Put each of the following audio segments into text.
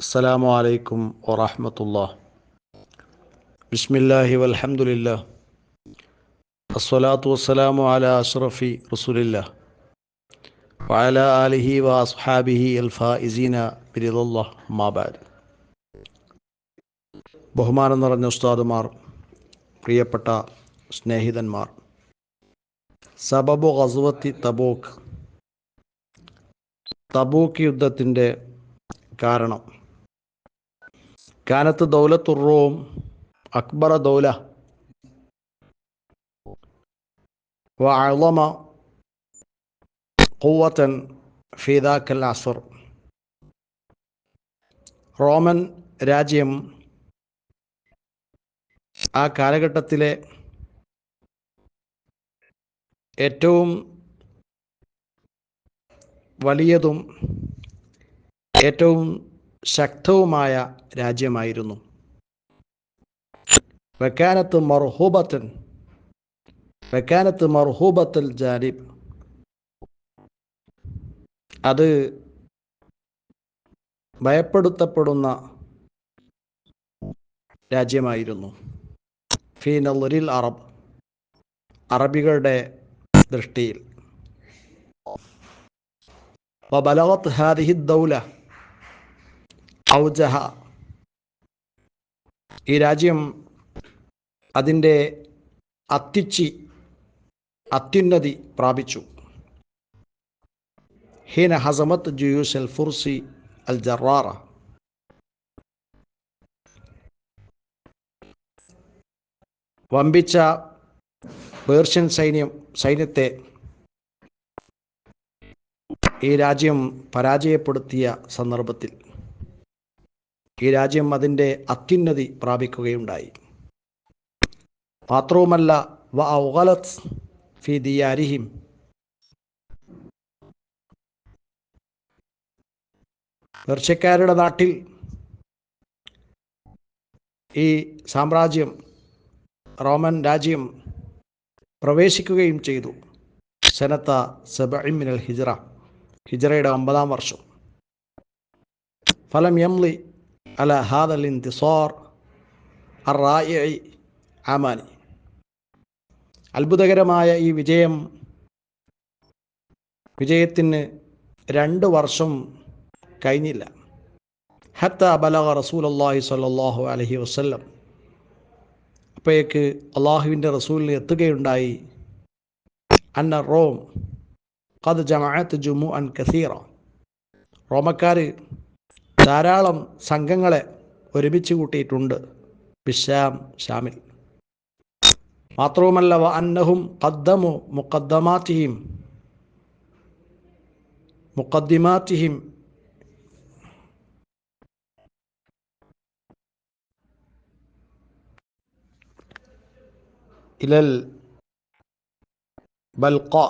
السلام عليكم ورحمة الله بسم الله والحمد لله الصلاة والسلام على أشرف رسول الله وعلى آله وأصحابه الفائزين برضا الله ما بعد ബഹുമാനം നിറഞ്ഞ ഉസ്താദുമാർ പ്രിയപ്പെട്ട സ്നേഹിതന്മാർ സബബു ഗസുവത്തി തബൂക്ക് തബൂക്ക് യുദ്ധത്തിൻ്റെ കാരണം കാനത്ത് ദൗലത്തുറവും അക്ബറ ദൗല وأعظم قوة في ذاك العصر റോമൻ രാജ്യം ആ കാലഘട്ടത്തിലെ ഏറ്റവും വലിയതും ഏറ്റവും ശക്തവുമായ രാജ്യമായിരുന്നു. വെക്കാനത്ത് മർഹൂബത്തൻ വെക്കാനത്ത് മർഹൂബത്തൽ ജാലിബ്. അത് ഭയപ്പെടുത്തപ്പെടുന്ന രാജ്യമായിരുന്നു. ഫി നലുരിൽ അറബ് അറബികളുടെ ദൃഷ്ടിയിൽ. ബലവത്ത് ഹാദിഹി ദൗല ഔജഹ. ഈ രാജ്യം അതിന്റെ അത്യുച്ചി അത്യുന്നതി പ്രാപിച്ചു. ഹീന ഹസമത്ത് ജുയൂസ് അൽ ഫുർസി അൽ ജറാറ. വമ്പിച്ച പേർഷ്യൻ സൈന്യം സൈന്യത്തെ ഈ രാജ്യം പരാജയപ്പെടുത്തിയ സന്ദർഭത്തിൽ. ഈ രാജ്യം അതിന്റെ അത്യുന്നതി പ്രാപിക്കുകയുണ്ടായി. മാത്രവുമല്ല വ ഫി ദിയാരിഹിം. പേർഷ്യക്കാരുടെ നാട്ടിൽ ഈ സാമ്രാജ്യം റോമൻ രാജ്യം പ്രവേശിക്കുകയും ചെയ്തു. സനത്ത സബിമിനൽ ഹിജറ ഹിജറയുടെ ഒമ്പതാം വർഷം. ഫലം യംലി അല ഹാദൽ ഇന്തിസോർ അർ റായി ആമാനി അത്ഭുതകരമായ ഈ വിജയം വിജയത്തിന് രണ്ട് വർഷം കഴിഞ്ഞില്ല. ഹത്ത ബലഹ റസൂൽ അള്ളാഹി സ്വല്ലാഹു അലഹി വസ്ല്ലം അപ്പോഴേക്ക് അള്ളാഹുവിന്റെ റസൂലിന് എത്തുകയുണ്ടായി. അന്ന റോം കത് ജമാഅത്ത് ജുമു അൻ കസീറ. റോമക്കാർ ധാരാളം സംഘങ്ങളെ ഒരുമിച്ച് കൂട്ടിയിട്ടുണ്ട്. ബിഷാം ഷാമിൽ. മാത്രവുമല്ല അന്നഹും ഖദ്ദമു മുഖദ്ദമാത്തിഹിം. മുഖദ്ദിമാത്തിഹിം. ഇലൽ ബൽഖാ.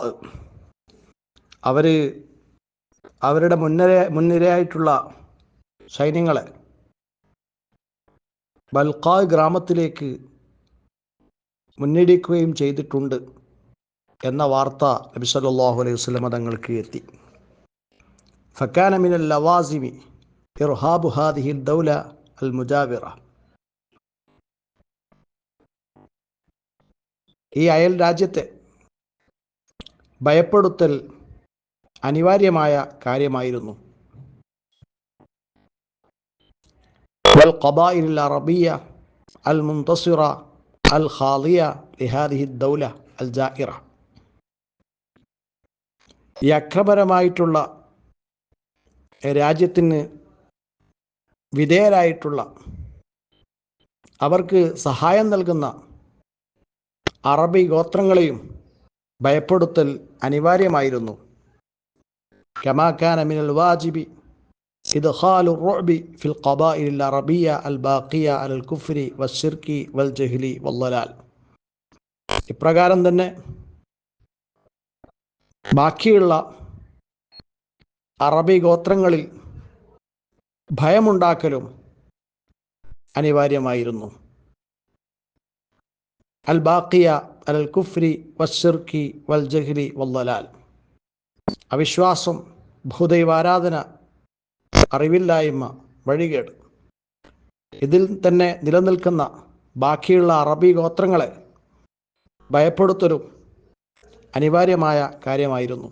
അവർ അവരുടെ മുൻനിര മുൻനിരയായിട്ടുള്ള സൈന്യങ്ങളെ. ബൽഖായ് ഗ്രാമത്തിലേക്ക് മുന്നിടിക്കുകയും ചെയ്തിട്ടുണ്ട് എന്ന വാർത്ത നബി സല്ലല്ലാഹു അലൈഹി വസല്ലം തങ്ങൾക്ക് എത്തി. ഫക്കാന മിനൽ ലവാസിമി ഇർഹാബു ഹാദിഹിൽ ദൗല അൽ മുജാവിറ. ഈ അയൽ രാജ്യത്തെ ഭയപ്പെടുത്തൽ അനിവാര്യമായ കാര്യമായിരുന്നു. والقبائل العربية المنتصرة الخاضية لهذه الدولة الجائرة ഈ അക്രമരമായിട്ടുള്ള രാജ്യത്തിന് വിധേയരായിട്ടുള്ള അവർക്ക് സഹായം നൽകുന്ന അറബി ഗോത്രങ്ങളെയും ഭയപ്പെടുത്തൽ അനിവാര്യമായിരുന്നു കമാക്കാൻ അമിനൽ വാജിബി إدخال الرعب في القبائل العربية الباقية على الكفر والشرك والجهل والضلال ഇപ്രകാരം തന്നെ ബാക്കിയുള്ള അറബി ഗോത്രങ്ങളിൽ ഭയമുണ്ടാക്കലും അനിവാര്യമായിരുന്നു അൽ ബാക്കിയ അൽ കുഫ്രി വഷിർക്കി വൽ ജഹ്ലി വല്ലലാൽ അവിശ്വാസം ഭൂദൈവാരാധന അറിവില്ലായ്മ വഴികേട്. ഇതിൽ തന്നെ നിലനിൽക്കുന്ന ബാക്കിയുള്ള അറബി ഗോത്രങ്ങളെ ഭയപ്പെടുത്തൊരു അനിവാര്യമായ കാര്യമായിരുന്നു.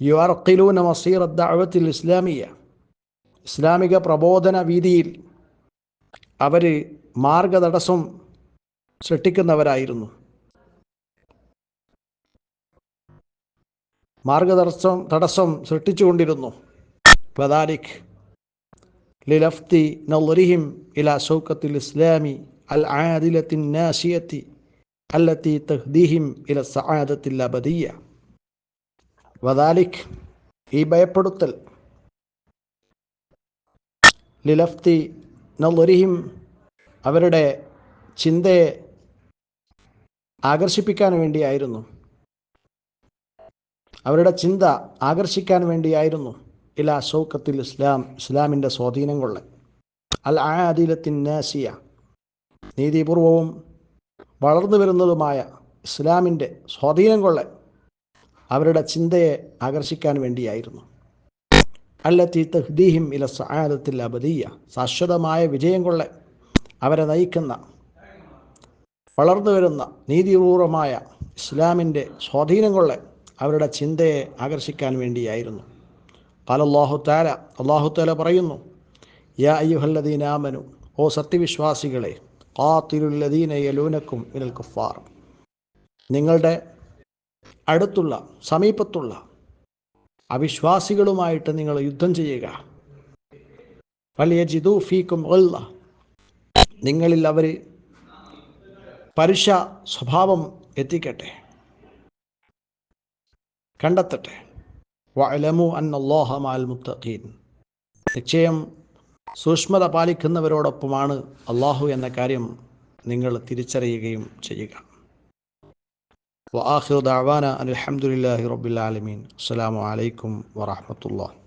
യുവർക്കിലൂന മസീർ ദഅവത്തിൽ ഇസ്ലാമിയ ഇസ്ലാമിക പ്രബോധന വീതിയിൽ അവർ മാർഗതടസ്സം സൃഷ്ടിക്കുന്നവരായിരുന്നു. മാർഗതടസ്സം തടസ്സം സൃഷ്ടിച്ചുകൊണ്ടിരുന്നു. ബദാലിഖ് ലിലഫ്തി നൗറിഹിം ഇല സൗക്കത്തിൽ ഇസ്ലാമി അൽ ആദിലത്തിൻ നാസിയത്തി അല്ലത്തി തഹ്ദീഹിം ഇല സഹാദത്തിൽ അബദിയ. വദാലിഖ് ഈ ഭയപ്പെടുത്തൽ ലിലഫ്തി നൗറിഹിം അവരുടെ ചിന്തയെ ആകർഷിപ്പിക്കാൻ വേണ്ടിയായിരുന്നു. അവരുടെ ചിന്ത ആകർഷിക്കാൻ വേണ്ടിയായിരുന്നു ഇല ഷൗക്കത്തിൽ ഇസ്ലാം ഇസ്ലാമിന്റെ സ്വാധീനം കൊള്ള അൽ ആദിലത്തിൻ നാസിയ. നീതിപൂർവവും വളർന്നു വരുന്നതുമായ ഇസ്ലാമിന്റെ സ്വാധീനം കൊള്ള അവരുടെ ചിന്തയെ ആകർഷിക്കാൻ വേണ്ടിയായിരുന്നു. അല്ലത്തി തഹ്ദീഹിം ഇല സഹാദത്തിൽ അബദീയ. ശാശ്വതമായ വിജയം കൊള്ള അവരെ നയിക്കുന്ന വളർന്നു വരുന്ന നീതിപൂർവമായ ഇസ്ലാമിന്റെ സ്വാധീനം കൊള്ള അവരുടെ ചിന്തയെ ആകർഷിക്കാൻ വേണ്ടിയായിരുന്നു. പല അള്ളാഹു താല അള്ളാഹു താല പറയുന്നു യാ അയ്യുഹല്ലദീനാമനു ഓ സത്യവിശ്വാസികളെ കാത്തിരുല്ലദീന യലൂനക്കും ഇനൽ കുഫാർ. നിങ്ങളുടെ അടുത്തുള്ള സമീപത്തുള്ള അവിശ്വാസികളുമായിട്ട് നിങ്ങൾ യുദ്ധം ചെയ്യുക. വലിയ ജിദു ഫീക്കും ഒല്ല നിങ്ങളിൽ അവർ പരുഷ സ്വഭാവം എത്തിക്കട്ടെ. കണ്ടെത്തട്ടെ. വഅലമു അന്നല്ലാഹ മുത്തഖീൻ. നിശ്ചയം സൂക്ഷ്മത പാലിക്കുന്നവരോടൊപ്പമാണ് അള്ളാഹു എന്ന കാര്യം നിങ്ങൾ തിരിച്ചറിയുകയും ചെയ്യുക. വആഖിറു ദഅവാന അൽഹംദുലില്ലാഹി ഹംദുലില്ലാഹി റബ്ബിൽ ആലമീൻ. അസ്സലാമു അലൈക്കും വറഹ്മത്തുള്ളാഹി.